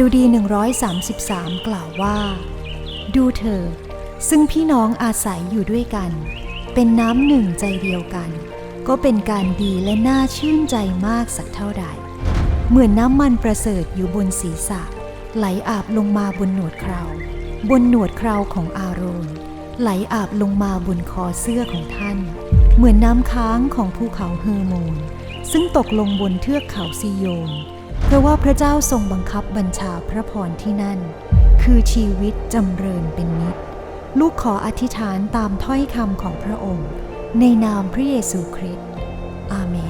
ดุดี 133 กล่าวว่า ดูเถิดซึ่งพี่น้องอาศัยอยู่ด้วยกัน เป็นน้ำหนึ่งใจเดียวกัน ก็เป็นการดีและน่าชื่นใจมากสักเท่าใด เหมือนน้ำมันประเสริฐอยู่บนศีรษะ ไหลอาบลงมาบนหนวดเครา บนหนวดเคราของอาโรนไหลอาบลงมาบนคอเสื้อของท่าน เหมือนน้ำค้างของภูเขาเฮอร์โมน ซึ่งตกลงบนเทือกเขาซีโยน เพราะว่าพระเจ้าทรงบังคับบัญชาพระพรที่นั่น คือชีวิตจำเริญเป็นนิด ลูกขออธิษฐานตามถ้อยคำของพระองค์ ในนามพระเยซูคริสต์อาเมน